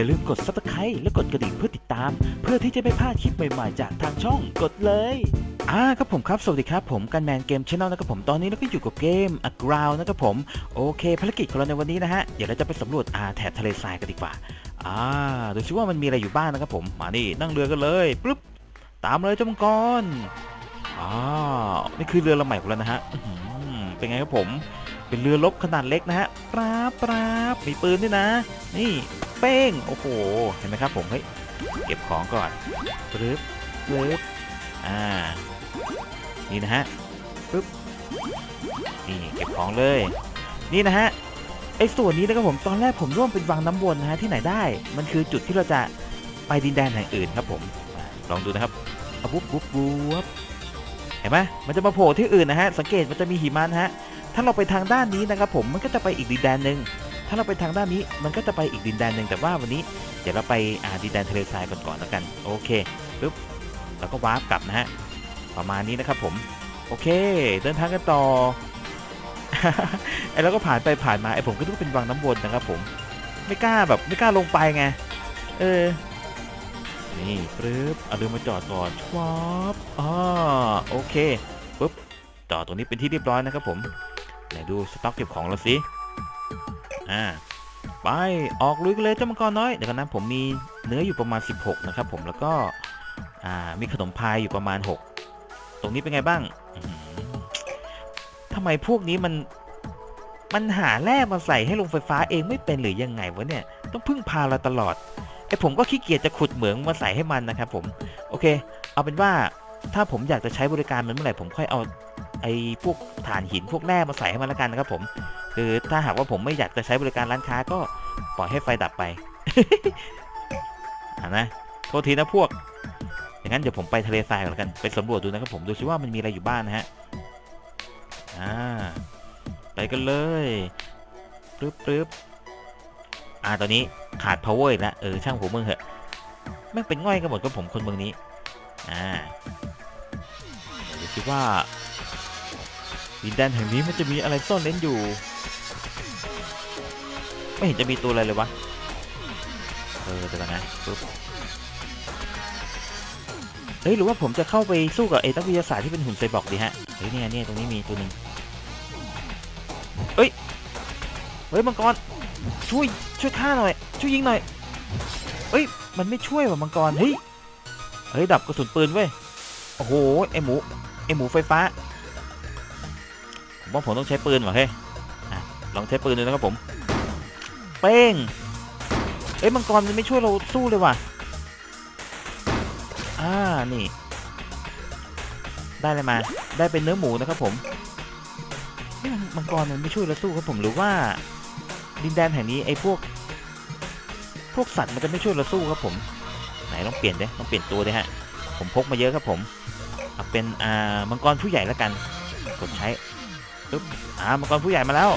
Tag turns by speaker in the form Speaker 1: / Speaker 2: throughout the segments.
Speaker 1: อย่าลืมกด subscribe และกดกระดิ่งเพื่อติดตาม เพื่อที่จะไม่พลาดคลิปใหม่ๆ จากทางช่องกดเลยอ่าครับผมครับ สวัสดีครับผมกันแมนเกมช n แนลนะครับผมตอนนี้เราก็อยู่กับเกม a g r o u n d นะครับผม โอเค ภารกิจของเราในวันนี้นะฮะ เดี๋ยวเราจะไปสำรวจอาแถบทะเลทรายกันดีกว่าอ่าดูซิว่ามันมีอะไรอยู่บ้างนะครับผมมานี่นั่งเรือกันเลยปึ๊บตามเลยเจ้ามังกรอ่านี่คือเรือลำใหม่ของเรานะฮะเป็นไงครับผม เป็นเรือรบขนาดเล็กนะฮะปราบปราบมีปืนด้วยนะ นี่เป้งโอ้โหเห็นไหมครับผมเฮ้ยเก็บของก่อนปึ๊บปึ๊บอ่านี่นะฮะปึ๊บนี่เก็บของเลย นี่นะฮะไอ้ส่วนนี้นะครับผมตอนแรกผมร่วมเป็นวังน้ำวนนะฮะที่ไหนได้ มันคือจุดที่เราจะไปดินแดนแห่งอื่นครับผมลองดูนะครับอาปุ๊บปุ๊บปุ๊บเห็นไหมมันจะมาโผล่ที่อื่นนะฮะสังเกตมันจะมีหิมะนะฮะ ถ้าเราไปทางด้านนี้นะครับผมมันก็จะไปอีกดินแดนหนึ่งถ้าเราไปทางด้านนี้มันก็จะไปอีกดินแดนหนึ่งแต่ว่าวันนี้เดี๋ยวเราไปอ่าดินแดนทะเลทรายก่อนก่อนแล้วกันโอเคปึ๊บแล้วก็วาร์ปกลับนะฮะประมาณนี้นะครับผมโอเค เดินทางกันต่อไอ้เราก็ผ่านไปผ่านมาไอ้ผมก็นึกว่าเป็นวังน้ำวนนะครับผมไม่กล้าแบบไม่กล้าลงไปไงเออนี่ปึ๊บเอาเรือมาจอดก่อนชวอปอ๋อโอเคปึ๊บจอดตรงนี้เป็นที่เรียบร้อยนะครับผม ไหนดูสต็อกเก็บของเราสิ อ่า ไป ออกลุยกันเลยเจ้ามังกรน้อย เดี๋ยวกันนะผมมีเนื้ออยู่ประมาณ 16 นะครับผม แล้วก็ อ่า มีขนมพายอยู่ประมาณ 6 ตรงนี้เป็นไงบ้างอื้อหือทำไมพวกนี้มัน มันหาแร่มาใส่ให้ลงไฟฟ้าเองไม่เป็นหรือยังไงวะเนี่ย ต้องพึ่งพาเราตลอดไอผมก็ขี้เกียจจะขุดเหมืองมาใส่ให้มันนะครับผม โอเค เอาเป็นว่าถ้าผมอยากจะใช้บริการมันเมื่อไหร่ผมค่อยเอา ไอ้พวกถ่านหินพวกแร่มาใส่ให้มันละกันนะครับผม คือถ้าหากว่าผมไม่อยากจะใช้บริการร้านค้าก็ปล่อยให้ไฟดับไปอ่านะโทษทีนะพวกอย่างนั้นเดี๋ยวผมไปทะเลทรายก่อนแล้วกันไปสำรวจดูนะครับผมดูซิว่ามันมีอะไรอยู่บ้างนะฮะอ่าไปกันเลยปึ๊บปึ๊บอ่าตอนนี้ขาด power อีกแล้วเออช่างหัวเมืองเหอะแม่งเป็นง่อยกันหมดกับผมคนเมืองนี้ อ่าเดี๋ยวดูซิว่า ดินแดนแห่งนี้มันจะมีอะไรซ่อนเล้นอยู่ ไม่เห็นจะมีตัวอะไรเลยวะ เออเดี๋ยวก่อนนะปึ๊บเฮ้ยหรือว่าผมจะเข้าไปสู้กับไอ้นักวิทยาศาสตร์ที่เป็นหุ่นไซบอร์กดีฮะ เฮ้ยเนี่ยเนี่ยตรงนี้มีตัวหนึ่งเฮ้ย เฮ้ยมังกร ช่วยช่วยฆ่าหน่อย ช่วยยิงหน่อย เฮ้ยมันไม่ช่วยว่ะมังกร เฮ้ย เฮ้ยดับกระสุนปืนเว้ย โอ้โหไอหมูไอหมูไฟฟ้า ผมว่าผมต้องใช้ปืนว่ะเฮ้ยลองใช้ปืนดูนะครับผม เป้ง เอ้ยมังกรมันไม่ช่วยเราสู้เลยว่ะ อ่า นี่ ได้เลยมา ได้เป็นเนื้อหมูนะครับผมมังกรมันไม่ช่วยเราสู้ครับผมหรือว่า ดินแดนแห่งนี้ไอ้พวก พวกสัตว์มันจะไม่ช่วยเราสู้ครับผม ไหนลองเปลี่ยนดิลองเปลี่ยนตัวดิฮะ ผมพกมาเยอะครับผม เอาเป็นอ่ามังกรผู้ใหญ่แล้วกัน กดใช้ ปึ๊บอ่ามังกรผู้ใหญ่มาแล้ว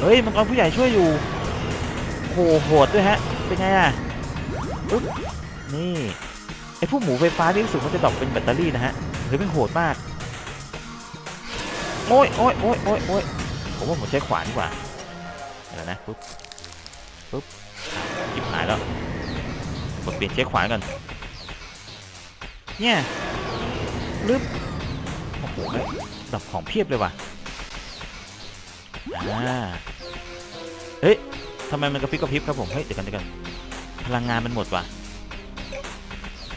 Speaker 1: เฮ้ยมังกรผู้ใหญ่ช่วยอยู่โหโหดด้วยฮะ เป็นไงอะปึ๊บนี่ไอพวกหมูไฟฟ้านี่รู้สึกมันจะดรอปเป็นแบตเตอรี่นะฮะเฮ้ยมันโหดมากโอ้ยโอ้ยโอ้ยโอ้ยโอ้ยผมว่าผมใช้ขวานดีกว่าเดี๋ยวนะปึ๊บปึ๊บยิบหายแล้วกดเปลี่ยนใช้ขวานก่อนเนี่ยลึบโอ้โหดรอปของเพียบเลยว่ะ อ่าเฮ้ยทำไมมันกระพริบกระพริบครับผม เฮ้ย เดี๋ยวกันเดี๋ยวกันพลังงานมันหมดว่ะ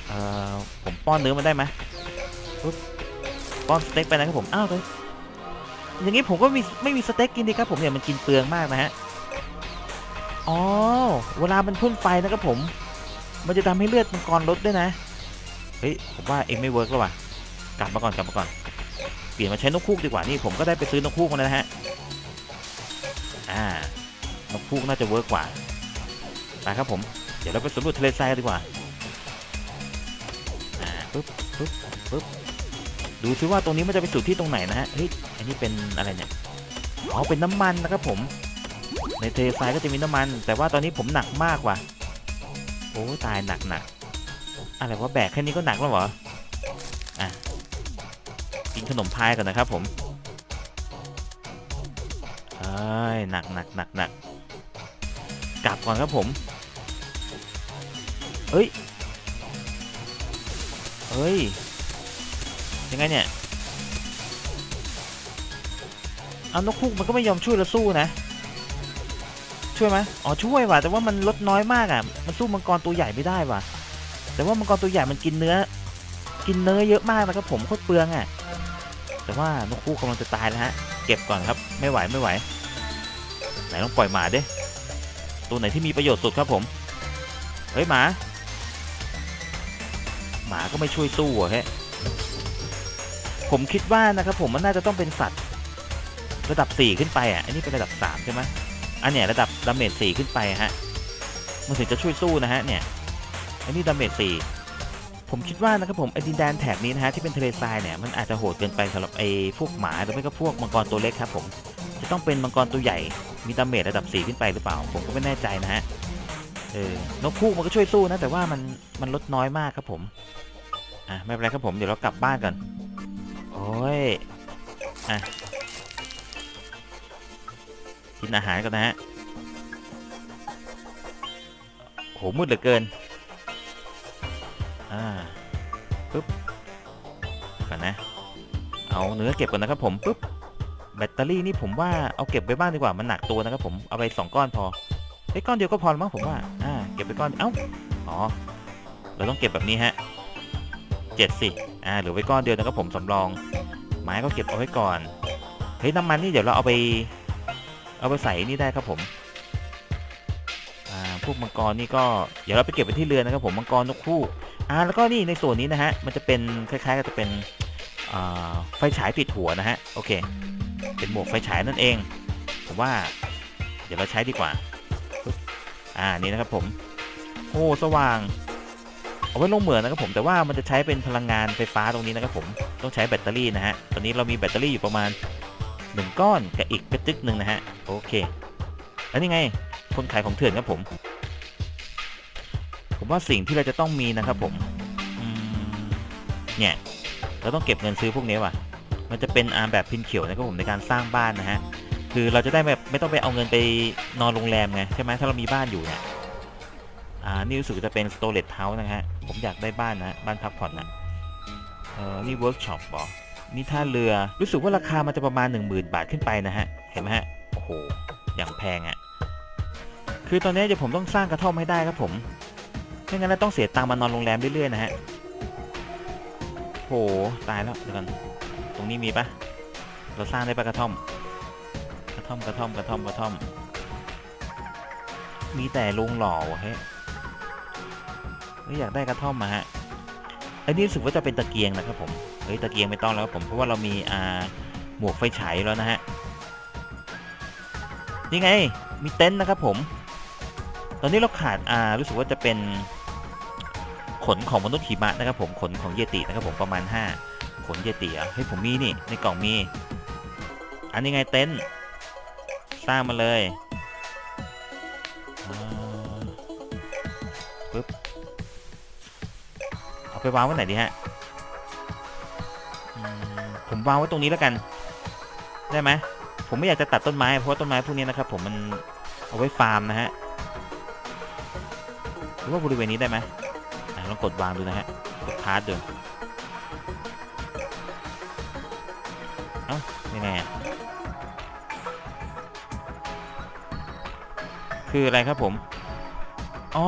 Speaker 1: เอ่อ ผมป้อนเนื้อมันได้ไหมปุ๊บป้อนสเต็กไปนะครับผม อ้าวเลยอย่างนี้ผมก็มีไม่มีสเต็กกินดีครับผมเนี่ยมันกินเปลืองมากนะฮะ อ๋อ เวลามันพ่นไฟนะครับผม มันจะทำให้เลือดมังกรลดด้วยนะ เฮ้ย ผมว่าเองไม่เวิร์กแล้วว่ะ กลับมาก่อนกลับมาก่อน เปลี่ยนมาใช้นกคูกดีกว่า นี่ผมก็ได้ไปซื้อนกคูกมาแล้วนะฮะ นกพูกน่าจะเวิร์กกว่าไปครับผม เดี๋ยวเราไปสำรวจทะเลทรายกันดีกว่าอ่าปึ๊บปึ๊บปึ๊บดูซิว่าตรงนี้มันจะไปสู่ที่ตรงไหนนะฮะ เฮ้ย อันนี้เป็นอะไรเนี่ย อ๋อ เป็นน้ำมันนะครับผม ในทะเลทรายก็จะมีน้ำมัน แต่ว่าตอนนี้ผมหนักมากว่ะ โอ้ตายหนักหนักอะไรวะแบกแค่นี้ก็หนักแล้วเหรอ อะ กินขนมพายก่อนนะครับผมเอ้ยหนักหนักหนักหนัก กลับก่อนครับผมเอ้ย เฮ้ย ยังไงเนี่ย เอานกคูกมันก็ไม่ยอมช่วยเราสู้นะ ช่วยไหมอ๋อช่วยว่ะ แต่ว่ามันลดน้อยมากอะ มันสู้มังกรตัวใหญ่ไม่ได้ว่ะ แต่ว่ามังกรตัวใหญ่มันกินเนื้อ กินเนื้อเยอะมากนะครับผมโคตรเปลืองอะ แต่ว่านกคูกกำลังจะตายแล้วฮะ เก็บก่อนครับ ไม่ไหวไม่ไหว ไหนต้องปล่อยหมาดิ ตัวไหนที่มีประโยชน์สุดครับผม เฮ้ยหมา หมาก็ไม่ช่วยสู้อะฮ้ยผมคิดว่านะครับผมมันน่าจะต้องเป็นสัตว์ระดับ 4 ขึ้นไปอะ อันนี้เป็นระดับ 3 ใช่ไหมอันเนี้ยระดับดาเมจ4ขึ้นไปฮะ มันถึงจะช่วยสู้นะฮะเนี่ย อันนี้ดาเมจ4ผมคิดว่านะครับผมไอ้ดินแดนแถบนี้นะฮะที่เป็นทะเลทรายเนี่ยมันอาจจะโหดเกินไปสำหรับไอ้พวกหมาหรือไม่ก็พวกมังกรตัวเล็กครับผม จะต้องเป็นมังกรตัวใหญ่ มีดาเมจระดับ 4 ขึ้นไปหรือเปล่า ผมก็ไม่แน่ใจนะฮะ เออนกพูกมันก็ช่วยสู้นะ แต่ว่ามันมันลดน้อยมากครับผม อะไม่เป็นไรครับผม เดี๋ยวเรากลับบ้านกันโอ้ย อะ กินอาหารกันนะฮะโหมืดเหลือเกิน อ่า ปึ๊บ ก่อนนะ เอาเนื้อเก็บก่อนนะครับผม ปึ๊บ แบตเตอรี่นี่ผมว่าเอาเก็บไว้บ้างดีกว่ามันหนักตัวนะครับผมเอาไปสองก้อนพอเฮ้ยก้อนเดียวก็พอแล้วมั้งผมว่าอ่าเก็บไปก้อนเอ้าอ๋อเราต้องเก็บแบบนี้ฮะเจ็ดสิอ่าเหลือไว้ก้อนเดียวนะครับผมสำรอง ไม้ก็เก็บเอาไว้ก่อนเฮ้ยน้ำมันนี่เดี๋ยวเราเอาไปเอาไปใส่นี่ได้ครับผมอ่าพวกมังกรนี่ก็เดี๋ยวเราไปเก็บไปที่เรือนะครับผมมังกรนกคู่อ่าแล้วก็นี่ในส่วนนี้นะฮะมันจะเป็นคล้ายๆกับจะเป็นอ่าไฟฉายปิดหัวนะฮะโอเค เป็นหมวกไฟฉายนั่นเอง ผมว่า เดี๋ยวเราใช้ดีกว่าอ่านี่นะครับผมโอ้สว่าง เอาไว้ลงเหมืองนะครับผมแต่ว่ามันจะใช้เป็นพลังงานไฟฟ้าตรงนี้นะครับผมต้องใช้แบตเตอรี่นะฮะตอนนี้เรามีแบตเตอรี่อยู่ประมาณ1ก้อนกับอีกเป็นตึกหนึ่งนะฮะโอเคแล้วนี่ไงคนขายของเถื่อนครับผม ผมว่าสิ่งที่เราจะต้องมีนะครับผมอืมเนี่ยเราต้องเก็บเงินซื้อพวกนี้ว่ะ มันจะเป็นอาร์มแบบพินเขียวนะครับผมในการสร้างบ้านนะฮะคือเราจะได้แบบไม่ต้องไปเอาเงินไปนอนโรงแรมไงใช่ไหมถ้าเรามีบ้านอยู่เนี่ยอ่านี่รู้สึกจะเป็น storage house นะฮะผมอยากได้บ้านนะบ้านพักผ่อนนะเออนี่ workshop บอนี่ท่าเรือรู้สึกว่าราคามันจะประมาณ 10,000 บาทขึ้นไปนะฮะเห็นไหมฮะโอ้โหอย่างแพงอะ่ะคือตอนนี้เดี๋ยวผมต้องสร้างกระท่อมให้ได้ครับผมไม่งั้นเราต้องเสียตังค์มานอนโรงแรมเรื่อยๆนะฮะโหตายแล้วเดี๋ยวก่อน รงนี้มีปะเราสร้างได้ปะกระท่อม กระท่อมกระท่อมกระท่อมกระท่อม มีแต่โรงหล่อวะเฮ้ยอยากได้กระท่อมมาฮะไอ้นี่รู้สึกว่าจะเป็นตะเกียงนะครับผมเฮ้ยตะเกียงไม่ต้องแล้วผมเพราะว่าเรามีอ่าหมวกไฟฉายแล้วนะฮะนี่ไงมีเต็นท์นะครับผม ตอนนี้เราขาดอ่ารู้สึกว่าจะเป็นขนของมนุษย์หิมะนะครับผมขนของเยตินะครับผมประมาณ5ข นเยติอะเฮ้ยผมมีนี่ ในกล่องมี อันนี้ไงเต็นท์สร้างมาเลยปึ๊บเอาไปวางไว้ไหนดีฮะผมวางไว้ตรงนี้แล้วกัน ได้ไหมผมไม่อยากจะตัดต้นไม้เพราะต้นไม้พวกนี้นะครับ ผมมันเอาไว้ฟาร์มนะฮะหรือว่าบริเวณนี้ได้ไหมลองกดวางดูนะฮะกดพาร์ทดู อ้ายังไงอะคืออะไรครับผม อ๋อ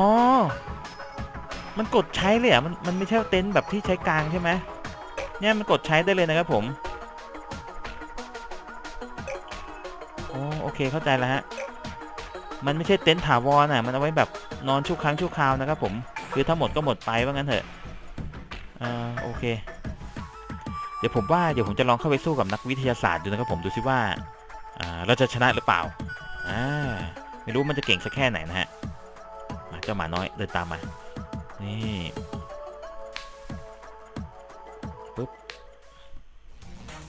Speaker 1: มันกดใช้เลยอะ มันมันไม่ใช่เต็นท์แบบที่ใช้กลางใช่ไหมเนี่ยมันกดใช้ได้เลยนะครับผมโอ้โอเคเข้าใจแล้วฮะ มันไม่ใช่เต็นท์ถาวรอะ มันเอาไว้แบบนอนชั่วครั้งชั่วคราวนะครับผม คือถ้าหมดก็หมดไปว่างั้นเถอะอ่าโอเค ดี๋ยวผมว่าเดี๋ยวผมจะลองเข้าไปสู้กับนักวิทยาศาสตร์ดูนะครับผมดูซิว่าเราจะชนะหรือเปล่าอ่าไม่รู้มันจะเก่งสักแค่ไหนนะฮะมาเจ้าหมาน้อยเดินตามมา นี่ปุ๊บ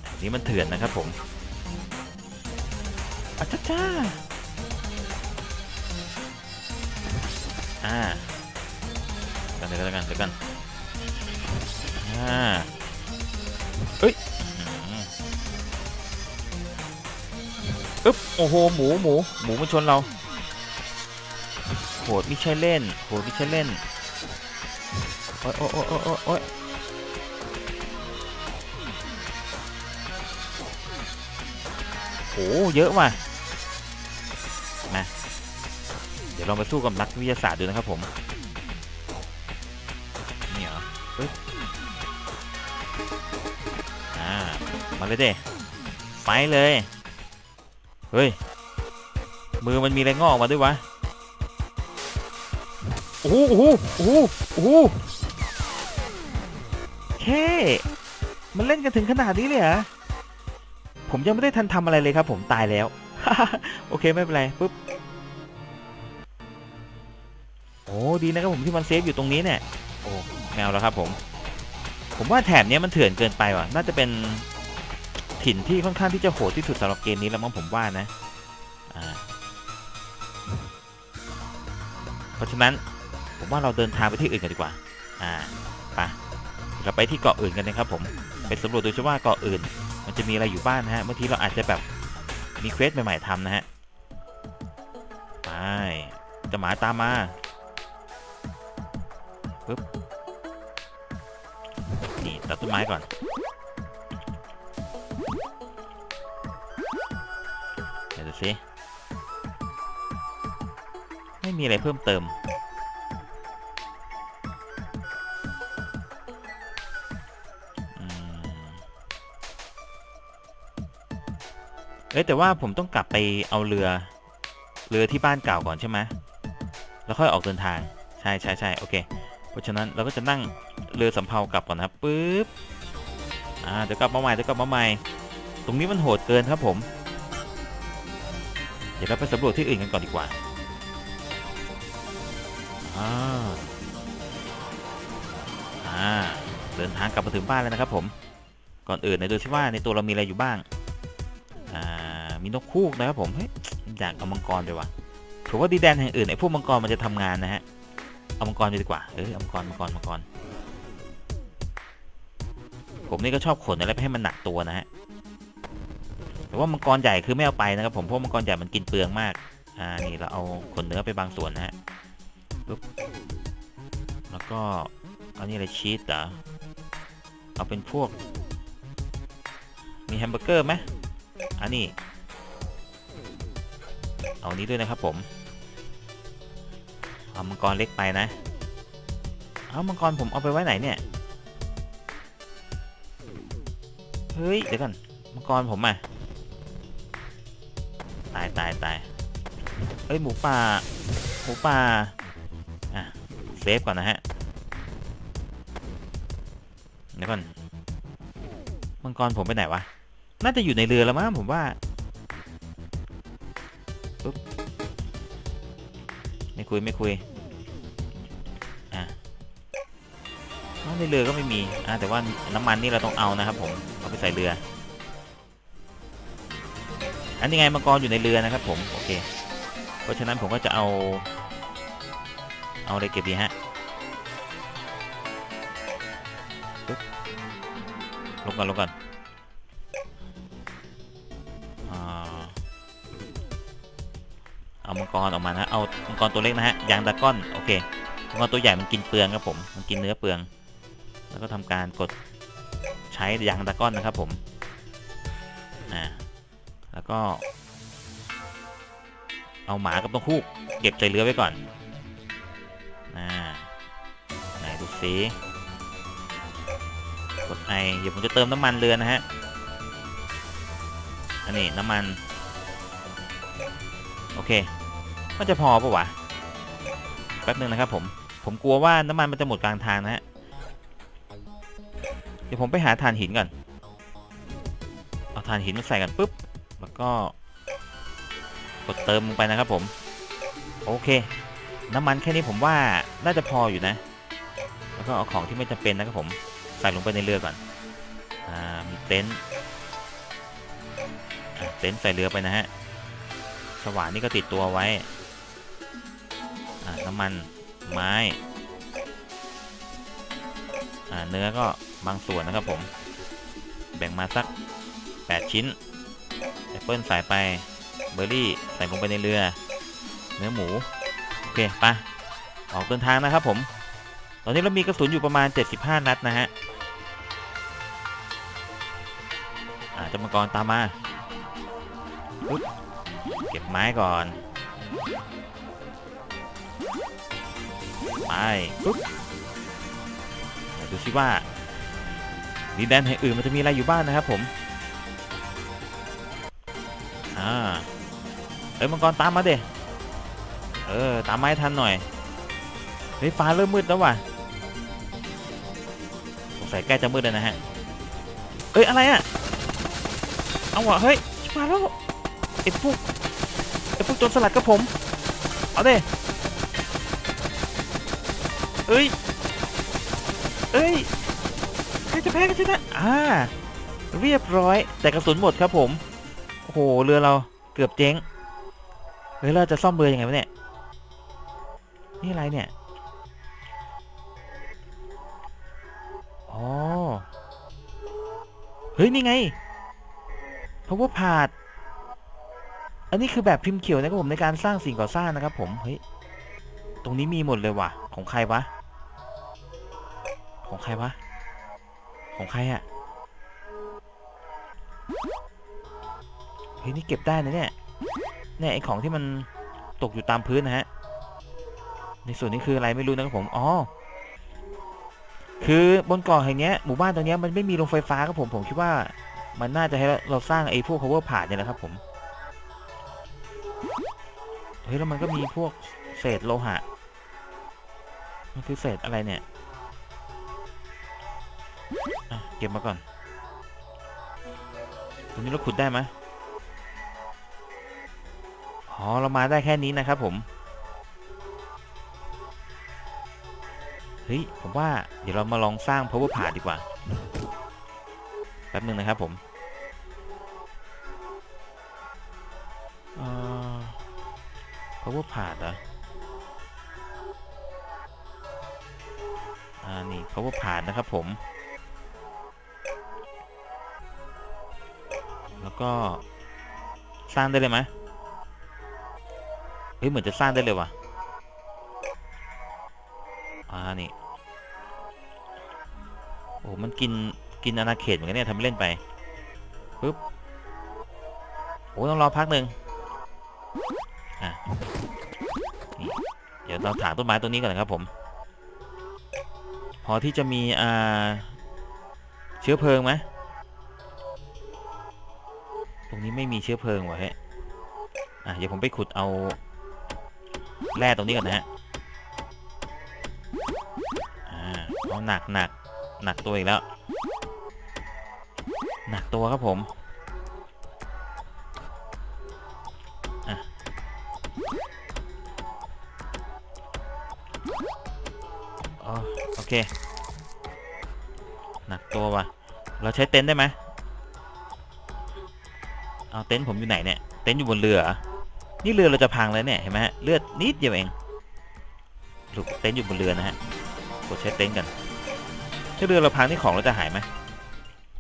Speaker 1: อันนี้มันเถื่อนนะครับผมอาจ้าจ้าอ่ากันเดี๋ยวกันเดี๋ยวกันอ่า เอ้ยอึ๊บโอ้โหหมูหมูหมูมันชนเราโหดไม่ใช่เล่นโหดไม่ใช่เล่นโอ้ยโอ้ยโอ้ยโอ้ยโอ้ยโอ้ยโอ้เยอะว่ะมาเดี๋ยวลองไปสู้กับนักวิทยาศาสตร์ดูนะครับผม มาเลยเด้ไปเลย เฮ้ย มือมันมีอะไรงอกออกมาด้วยวะ โอ้โหโอ้โหโอ้โหโอ้โหแค่ มันเล่นกันถึงขนาดนี้เลยเหรอ ผมยังไม่ได้ทันทำอะไรเลยครับผมตายแล้ว โอเคไม่เป็นไรปุ๊บ โอ้ดีนะครับผมที่มันเซฟอยู่ตรงนี้เนี่ย โอ้แมวแล้วครับผม ผมว่าแถบนี้มันเถื่อนเกินไปว่ะ น่าจะเป็น ถิ่นที่ค่อนข้างที่จะโหดที่สุดสำหรับเกมนี้แล้วมั้งผมว่านะเพราะฉะนั้นผมว่าเราเดินทางไปที่อื่นกันดีกว่า อ่า ไป เราไปที่เกาะอื่นกันนะครับผม ไปสำรวจดูซิว่าเกาะอื่น มันจะมีอะไรอยู่บ้างนะฮะ บางทีเราอาจจะแบบมีเควสใหม่ๆทำนะฮะ ไปจะหมาตามมาปึ๊บ นี่ตัดต้นไม้ก่อน สิไม่มีอะไรเพิ่มเติม เอ้แต่ว่าผมต้องกลับไปเอาเรือ เรือที่บ้านเก่าก่อนใช่ไหมแล้วค่อยออกเดินทาง ใช่ใช่ใช่โอเค เพราะฉะนั้นเราก็จะนั่งเรือสำเภากลับก่อนนะครับปึ๊บ อ่าเดี๋ยวกลับมาใหม่เดี๋ยวกลับมาใหม่ ตรงนี้มันโหดเกินครับผม เดี๋ยวเราไปสำรวจที่อื่นกันก่อนดีกว่าอ่าอ่าเดินทางกลับมาถึงบ้านแล้วนะครับ ผม ก่อนอื่นเนี่ยดูซิว่าในตัวเรามีอะไรอยู่บ้าง อ่า มีนกคูกนะครับผมเฮ้ยอยากเอามังกรไปว่ะถือว่าดีแดนแห่งอื่นไอ้พวกมังกรมันจะทำงานนะฮะ เอามังกรไปดีกว่า เออเอามังกรมังกรมังกร ผมนี่ก็ชอบขนอะไรไปให้มันหนักตัวนะฮะ แต่ว่ามังกรใหญ่คือไม่เอาไปนะครับผมเพราะมังกรใหญ่มันกินเปลืองมาก อ่านี่เราเอาขนเนื้อไปบางส่วนนะฮะปุ๊บแล้วก็อันนี้อะไรชีสเหรอเอาเป็นพวก มีแฮมเบอร์เกอร์ไหมอันนี้ เอานี้ด้วยนะครับผมเอามังกรเล็กไปนะ เอามังกรผมเอาไปไว้ไหนเนี่ย เฮ้ยเดี๋ยวก่อนมังกรผมอะ เฮ้ยหมูป่าหมูป่าอะเซฟก่อนนะฮะเดี๋ยวก่อนมังกรผมไปไหนวะน่าจะอยู่ในเรือแล้วมั้งผมว่าปุ๊บไม่คุยไม่คุยอะอ้าวในเรือก็ไม่มีอะแต่ว่าน้ำมันนี่เราต้องเอานะครับ ผมเอาไปใส่เรืออันนี้ไงมังกรอยู่ในเรือนะครับ ผมโอเค เพราะฉะนั้นผมก็จะเอา เอาอะไรเก็บดีฮะลงก่อนลงก่อนเอามังกรออกมานะเอามังกรตัวเล็กนะฮะยางดราก้อนโอเคมังกรตัวใหญ่มันกินเปลืองครับผมมันกินเนื้อเปลือง แล้วก็ทำการกดใช้ยางดราก้อนนะครับผมอ่าแล้วก็ เอาหมากับนกฮูกเก็บใส่เรือไว้ก่อนอ่าไหนดูสิกดไอเดี๋ยวผมจะเติมน้ำมันเรือนะฮะอันนี้น้ำมัน โอเคก็จะพอปะวะแป๊บหนึ่งนะครับผม ผมกลัวว่าน้ำมันมันจะหมดกลางทางนะฮะ เดี๋ยวผมไปหาถ่านหินก่อน เอาถ่านหินมาใส่กันปุ๊บ แล้วก็ กดเติมลงไปนะครับผม โอเค น้ำมันแค่นี้ผมว่าน่าจะพออยู่นะ แล้วก็เอาของที่ไม่จำเป็นนะครับผมใส่ลงไปในเรือก่อน อ่า มีเต็นท์เต็นท์ใส่เรือไปนะฮะ สว่านนี่ก็ติดตัวไว้ อ่า น้ำมัน ไม้ อ่า เนื้อก็บางส่วนนะครับผม แบ่งมาสัก 8 ชิ้นแอปเปิลใส่ไป เบอร์รี่ใส่ลงไปในเรือ เนื้อหมู โอเคไปออกเดินทางนะครับผม ตอนนี้เรามีกระสุนอยู่ประมาณ 75 นัดนะฮะอาจะมังกรตามมาปึ๊บเก็บไม้ก่อนไปปึ๊บดูซิว่าดินแดนแห่งอื่นมันจะมีอะไรอยู่บ้างนะครับผม อ่า เอ้ยมังกรตามมาเดเออตามมาให้ทันหน่อยเฮ้ยฟ้าเริ่มมืดแล้วว่ะสงสัยใกล้จะมืดแล้วนะฮะเอ้ยอะไรอะเอาวะเฮ้ยมาแล้วไอ้พวกไอ้พวกโจรสลัดกับผมเอาเด้เอ้ยเอ้ยใครจะแพ้กันชนะอ่าเรียบร้อยแต่กระสุนหมดครับผมโอ้โหเรือเราเกือบเจ๊ง เฮ้ยเราจะซ่อมเรือยังไงวะเนี่ย นี่อะไรเนี่ย อ๋อ เฮ้ย นี่ไง power part อันนี้คือแบบพิมพ์เขียวนะครับผมในการสร้างสิ่งก่อสร้างนะครับผม เฮ้ย ตรงนี้มีหมดเลยว่ะ ของใครวะ ของใครวะ ของใครอะเฮ้ย นี่เก็บได้นะเนี่ย เนี่ยไอของที่มันตกอยู่ตามพื้นนะฮะ ในส่วนนี้คืออะไรไม่รู้นะครับผม อ๋อ คือบนเกาะแห่งนี้หมู่บ้านตรงนี้มันไม่มีโรงไฟฟ้าครับผม ผมคิดว่ามันน่าจะให้เราสร้างไอ้พวก power plant เนี่ยแหละครับผม เฮ้ยแล้วมันก็มีพวกเศษโลหะ มันคือเศษอะไรเนี่ยเก็บมาก่อน ตรงนี้เราขุดได้ไหม อ๋อ เรามาได้แค่นี้นะครับผม เฮ้ย ผมว่าเดี๋ยวเรามาลองสร้าง power plant ดีกว่า แป๊บหนึ่งนะครับผมเอ่อ power plant เหรออ่า นี่ power plant นะครับผม แล้วก็สร้างได้เลยไหม เฮ้ยเหมือนจะสร้างได้เลยว่ะอ่านี่โอ้มันกินกินอาณาเขตเหมือนกันเนี่ยทำเล่นไปปึ๊บโอ้ต้องรอพักหนึ่งอะเดี๋ยวเราถางต้นไม้ต้นนี้ก่อนนะครับผม พอที่จะมีอ่าเชื้อเพลิงไหมตรงนี้ไม่มีเชื้อเพลิงว่ะเฮ้ยอะเดี๋ยวผมไปขุดเอา แร่ตรงนี้ก่อนนะฮะอ่าเอาหนักหนักหนักตัวอีกแล้ว หนักตัวครับผมอะอ๋อโอเค หนักตัวว่ะ เราใช้เต็นท์ได้ไหมเอาเต็นท์ผมอยู่ไหนเนี่ย เต็นท์อยู่บนเรือ นี่เรือเราจะพังแล้วเนี่ยเห็นไหมฮะเลือดนิดเดียวเองถูกเต็นท์อยู่บนเรือนะฮะกดใช้เต็นท์กันถ้าเรือเราพังนี่ของเราจะหายไหม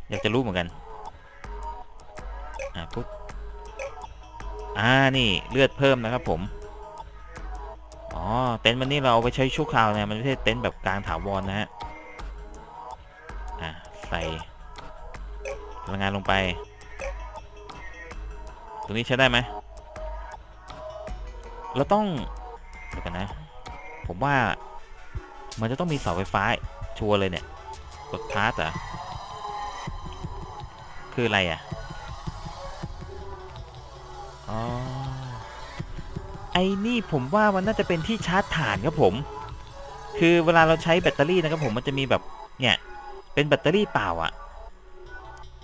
Speaker 1: อยากจะรู้เหมือนกันอ่าปุ๊บอ่านี่เลือดเพิ่มนะครับผมอ๋อเต็นท์มันนี่เราเอาไปใช้ชั่วคราวนะมันไม่ใช่เต็นท์แบบกลางถาวรนะฮะอ่าใส่พลังงานลงไป ตรงนี้ใช้ได้ไหม เราต้องเดี๋ยวกันนะ ผมว่ามันจะต้องมีเสาไฟฟ้าชัวร์เลยเนี่ย กดพาร์ตอะคืออะไรอะอ๋อ ไอ้นี่ผมว่ามันน่าจะเป็นที่ชาร์จถ่านครับผม คือเวลาเราใช้แบตเตอรี่นะครับผมมันจะมีแบบ เนี่ย เป็นแบตเตอรี่เปล่าอะ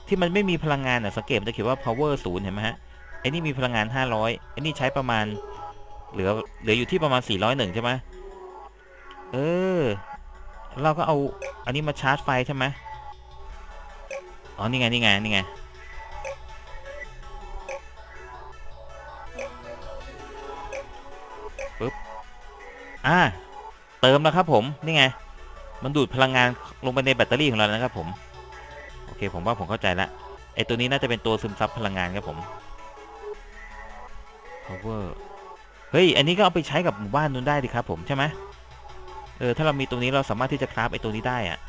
Speaker 1: ที่มันไม่มีพลังงานอะสังเกตมันจะเขียนว่า power ศูนย์เห็นไหมฮะไอ้นี่มีพลังงาน 500ไอ้นี่ใช้ประมาณ เหลือเหลืออยู่ที่ประมาณ 401 ใช่ไหมเออ เราก็เอาอันนี้มาชาร์จไฟใช่ไหมอ๋อ นี่ไง นี่ไง นี่ไง ปึ๊บ อ่า เติมแล้วครับผม นี่ไง มันดูดพลังงานลงไปในแบตเตอรี่ของเราแล้วครับผม โอเค ผมว่าผมเข้าใจแล้วไอตัวนี้น่าจะเป็นตัวซึมซับพลังงานครับผม power เฮ้ย อันนี้ก็เอาไปใช้กับหมู่บ้านนู้นได้ดิครับผมใช่ไหมเออ ถ้าเรามีตรงนี้เราสามารถที่จะคราฟไอ้ตัวนี้ได้อะ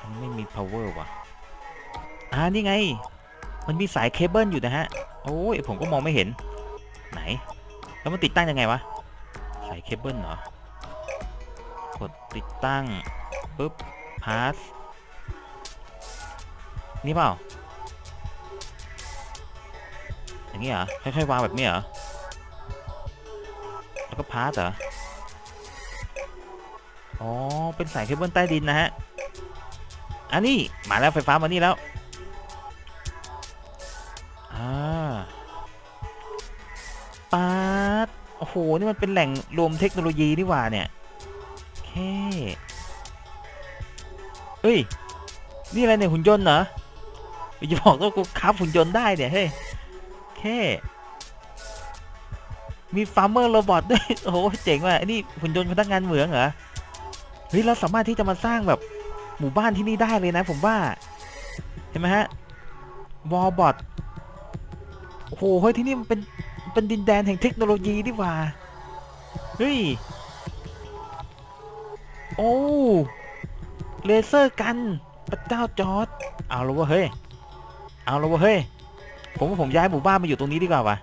Speaker 1: มันไม่มี power ว่ะ อ่า นี่ไง มันมีสายเคเบิลอยู่นะฮะ โอ้ย ผมก็มองไม่เห็น ไหน แล้วมันติดตั้งยังไงวะ สายเคเบิลเหรอ กดติดตั้ง ปุ๊บพาสนี่เปล่า อย่างนี้เหรอค่อยๆวางแบบนี้เหรอแล้วก็พาสเหรออ๋อเป็นสายเคเบิลใต้ดินนะฮะอันนี้มาแล้วไฟฟ้ามานี่แล้วอ่าปาดโอ้โหนี่มันเป็นแหล่งรวมเทคโนโลยีนี่หว่าเนี่ยแค่เฮ้ยนี่อะไรเนี่ยหุ่นยนต์เหรออย่าบอกว่ากูคับหุ่นยนต์ได้เนี่ยเฮ้ย แค่มีฟาร์มเมอร์โรบอทด้วย โอ้โห เจ๋งว่ะอันนี้หุ่นยนต์พนักงานเหมืองเหรอ เฮ้ย เราสามารถที่จะมาสร้างแบบหมู่บ้านที่นี่ได้เลยนะ ผมว่า เห็นไหมฮะวอลบอทโอ้โห เฮ้ย ที่นี่มันเป็น เป็นดินแดนแห่งเทคโนโลยีนี่หว่า เฮ้ย โอ้ เลเซอร์กัน พระเจ้าจอร์ดเอาละวะเฮ้ย เอาละวะเฮ้ย ผมว่าผมย้ายหมู่บ้านมาอยู่ตรงนี้ดีกว่าวะ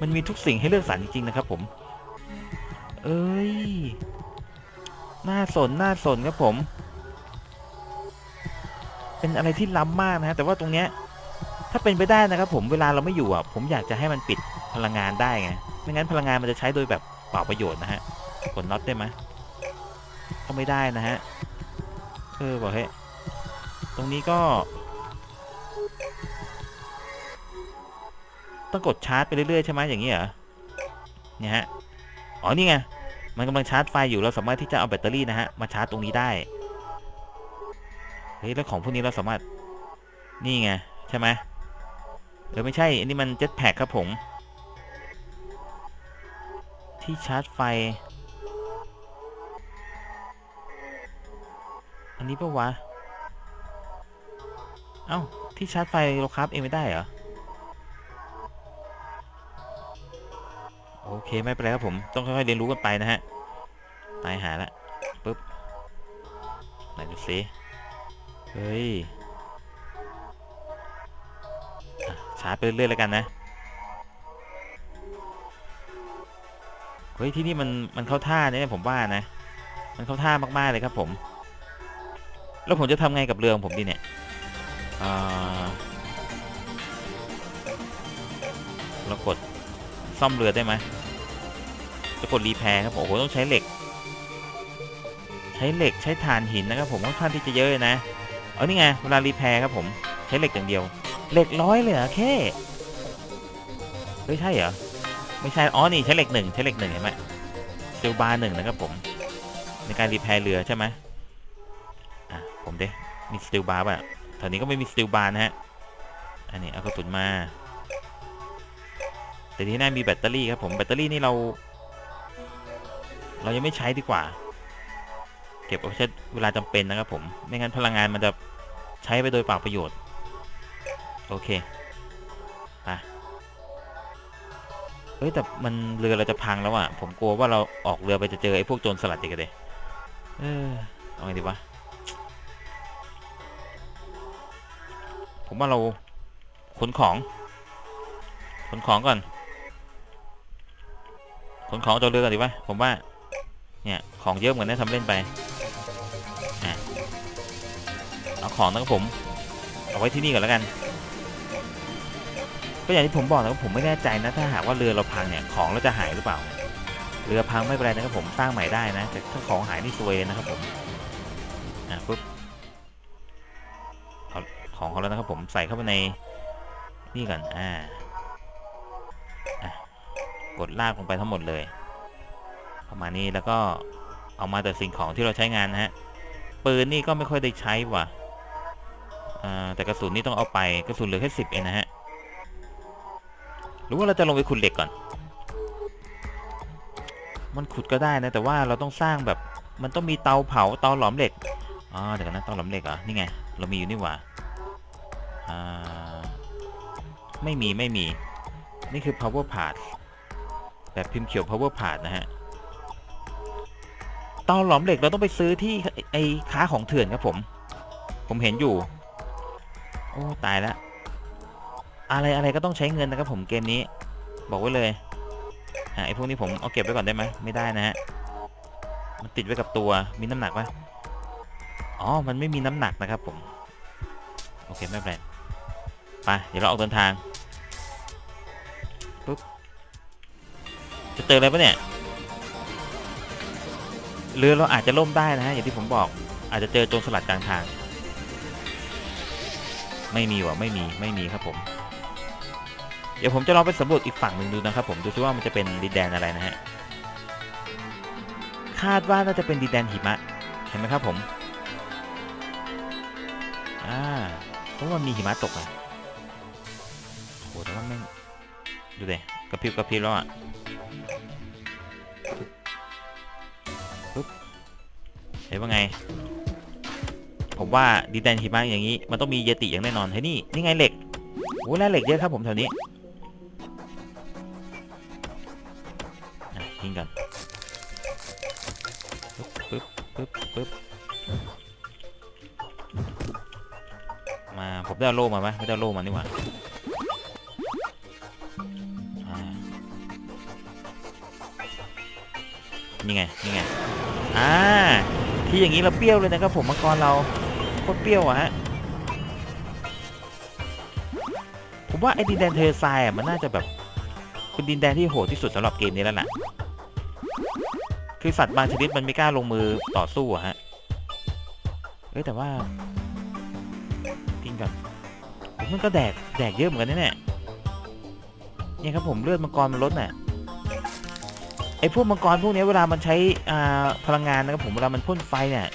Speaker 1: มันมีทุกสิ่งให้เลือกสรรจริงๆนะครับ ผม เอ้ย น่าสนน่าสนครับผม เป็นอะไรที่ล้ำมากนะฮะแต่ว่าตรงเนี้ย ถ้าเป็นไปได้นะครับ ผมเวลาเราไม่อยู่อะ ผมอยากจะให้มันปิดพลังงานได้ไง ไม่งั้นพลังงานมันจะใช้โดยแบบเปล่าประโยชน์นะฮะ กดน็อตได้ไหมก็ไม่ได้นะฮะ เออบอกเฮ้ตรงนี้ก็ ต้องกดชาร์จไปเรื่อยๆใช่ไหมอย่างนี้เหรอเนี่ยฮะอ๋อนี่ไงมันกำลังชาร์จไฟอยู่เราสามารถที่จะเอาแบตเตอรี่นะฮะมาชาร์จตรงนี้ได้เฮ้ยแล้วของพวกนี้เราสามารถนี่ไงใช่ไหมเออไม่ใช่ อันนี้มันเจ็ตแพคครับผม ที่ชาร์จไฟ อันนี้ปะวะ เอ้า ที่ชาร์จไฟเราครับเองไม่ได้เหรอ โอเคไม่เป็นไรครับผมต้องค่อยๆเรียนรู้กันไปนะฮะตายหาละปุ๊บไหนดูซิเฮ้ยอะชาไปเรื่อยๆแล้วกันนะเฮ้ยที่นี่มันมันเข้าท่าเนี่ยผมว่านะ มันเข้าท่ามากๆเลยครับผม แล้วผมจะทำไงกับเรือของผมดีเนี่ยเรากด ซ่อมเรือได้ไหมจะกดรีแพร์ครับผมโอ้โหต้องใช้เหล็ก ใช้เหล็กใช้ถ่านหินนะครับผมค่อนข้างที่จะเยอะนะเอานี่ไงเวลารีแพร์ครับผมใช้เหล็กอย่างเดียว เหล็กร้อยเลยเหรอแค่เฮ้ยใช่เหรอไม่ใช่อ๋อนี่ใช้เหล็กหนึ่งใช้เหล็กหนึ่งเห็นไหมสติลบาร์หนึ่งนะครับผมในการรีแพร์เรือใช่ไหมอะผมเด้มีสติลบาร์ป่ะแถวนี้ก็ไม่มีสติลบาร์นะฮะอันนี้เอากระสุนมา แต่ที่น่ามีแบตเตอรี่ครับผมแบตเตอรี่นี่เรา เรายังไม่ใช้ดีกว่า เก็บเอาใช้เวลาจำเป็นนะครับผมไม่งั้นพลังงานมันจะใช้ไปโดยเปล่าประโยชน์ โอเคไปเฮ้ยแต่มันเรือเราจะพังแล้วอะผมกลัวว่าเราออกเรือไปจะเจอไอ้พวกโจรสลัดอีกอะเดเออเอาไงดีวะผมว่าเราขนของขนของก่อน ขนของจาเรือก่อนดีวะผมว่า เนี่ย ของเยอะเหมือนได้ทำเล่นไปเอาของนะครับผม เอาไว้ที่นี่ก่อนแล้วกัน ก็อย่างที่ผมบอกนะครับผมไม่แน่ใจนะ ถ้าหากว่าเรือเราพังเนี่ยของเราจะหายหรือเปล่า เรือพังไม่เป็นไรนะครับผมสร้างใหม่ได้นะ แต่ถ้าของหายนี่ซวยนะครับผม อะปุ๊บเอาของเขาแล้วนะครับผมใส่เข้าไปในนี่ก่อน อ่า กดลากลงไปทั้งหมดเลย ประมาณนี้แล้วก็เอามาแต่สิ่งของที่เราใช้งานนะฮะปืนนี่ก็ไม่ค่อยได้ใช้ว่ะอ่าแต่กระสุนนี่ต้องเอาไปกระสุนเหลือแค่สิบเองนะฮะหรือว่าเราจะลงไปขุดเหล็กก่อน มันขุดก็ได้นะแต่ว่าเราต้องสร้างแบบมันต้องมีเตาเผาเตาหลอมเหล็กอ๋อเดี๋ยวก่อนนะเตาหลอมเหล็กเหรอนี่ไงเรามีอยู่นี่หว่าอ่าไม่มีไม่มี นี่คือ power part แบบพิมพ์เขียว power part นะฮะเตาหลอมเหล็กเราต้องไปซื้อที่ไอ้ค้าของเถื่อนครับผม ผมเห็นอยู่ โอ้ตายแล้วอะไรอะไรก็ต้องใช้เงินนะครับผมเกมนี้ บอกไว้เลยอะไอ้พวกนี้ผมเอาเก็บไว้ก่อนได้ไหมไม่ได้นะฮะมันติดไว้กับตัวมีน้ำหนักปะอ๋อ มันไม่มีน้ำหนักนะครับผม โอเค ไม่เป็นไรไปเดี๋ยวเราออกเดินทาง จะเจออะไรปะเนี่ยเรือเราอาจจะล่มได้นะฮะอย่างที่ผมบอกอาจจะเจอโจรสลัดกลางทาง ไม่มีวะไม่มีไม่มีครับผม เดี๋ยวผมจะลองไปสำรวจอีกฝั่งหนึ่งดูนะครับผมดูซิว่ามันจะเป็นดินแดนอะไรนะฮะคาดว่าน่าจะเป็นดินแดนหิมะเห็นไหมครับผมอ่าเพราะว่ามีหิมะตกอะโหแต่ว่าแม่งดูเดกระพริบกระพริบแล้วอะ เห็นว่าไง ผมว่าดินแดนหิมะอย่างนี้ มันต้องมีเยติอย่างแน่นอนเฮ้ยนี่นี่ไงเหล็กโอ้แร่เหล็กเยอะครับผมแถวนี้อะยิงกันปึ๊บปึ๊บปึ๊บปึ๊บมาผมได้โล่มาไหมไม่ได้โล่มานี่หว่าอ่านี่ไง นี่ไง อ่า ทีอย่างนี้เราเปรี้ยวเลยนะครับผมมังกรเราโคตรเปรี้ยวอะฮะผมว่าไอ้ดินแดนเทอร์ไซน์อะมันน่าจะแบบเป็นดินแดนที่โหดที่สุดสำหรับเกมนี้แล้วล่ะ คือสัตว์บางชนิดมันไม่กล้าลงมือต่อสู้อะฮะเอ้ยแต่ว่ากินก่อนผมมันก็แดกแดกเยอะเหมือนกันนะเนี่ยเนี่ยครับผมเลือดมังกรมันลดน่ะ ไอ้พวกมังกรพวกนี้เวลามันใช้พลังงานนะครับผมเวลามันพ่นไฟเนี่ย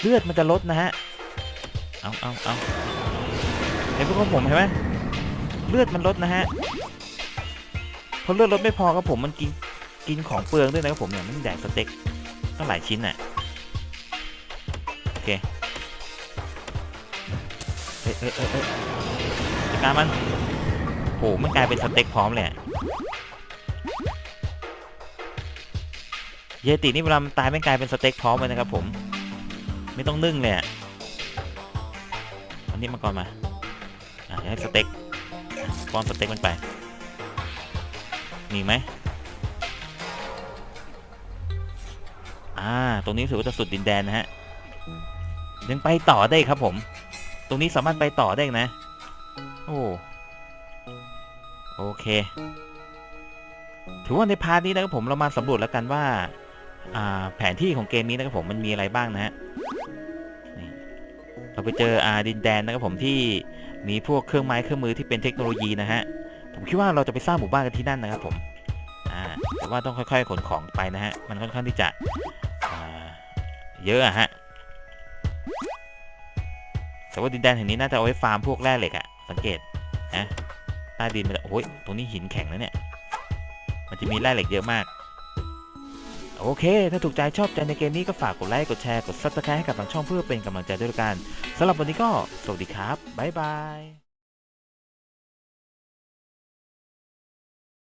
Speaker 1: เลือดมันจะลดนะฮะเอาเอาเอาเห็นพวกของผมเห็นไหมเลือดมันลดนะฮะพอเลือดลดไม่พอครับผมมันกินกินของเปลืองด้วยนะครับผมอย่างมันแดกสเต็กตั้งหลายชิ้นน่ะโอเคเอ้ยเอ้ยเอ้ยเอ้ยจัดการมันโหมันกลายเป็นสเต็กพร้อมเลย เยตินี่เวลามันตายไม่กลายเป็นสเต็กพร้อมเลยนะครับผม ไม่ต้องนึ่งเลยอะอันนี้มาก่อนมาอะให้สเต็กป้อนสเต็กมันไปมีไหมอ่า ตรงนี้ถือว่าจะสุดดินแดนนะฮะ ยังไปต่อได้ครับผม ตรงนี้สามารถไปต่อได้นะ โอ้ โอเค ถือว่าในพาร์ทนี้นะครับผมเรามาสำรวจแล้วกันว่า แผนที่ของเกมนี้นะครับผมมันมีอะไรบ้างนะฮะเราไปเจออาดินแดนนะครับผมที่มีพวกเครื่องไม้เครื่องมือที่เป็นเทคโนโลยีนะฮะผมคิดว่าเราจะไปสร้างหมู่บ้านกันที่นั่นนะครับผมแต่ว่าต้องค่อยๆขนของไปนะฮะมันค่อนข้างที่จะเยอะอะฮะแต่ว่าดินแดนแห่งนี้น่าจะเอาไว้ฟาร์มพวกแร่เหล็กอะสังเกตนะใต้ดินมันโอ้ยตรงนี้หินแข็งแล้วเนี่ยมันจะมีแร่เหล็กเยอะมาก โอเค ถ้าถูกใจชอบใจในเกมนี้ก็ฝากกดไลค์กดแชร์กดซับสไครต์ให้กับทางช่องเพื่อเป็นกำลังใจด้วยกันสำหรับวันนี้ก็สวัสดีครับบ๊ายบาย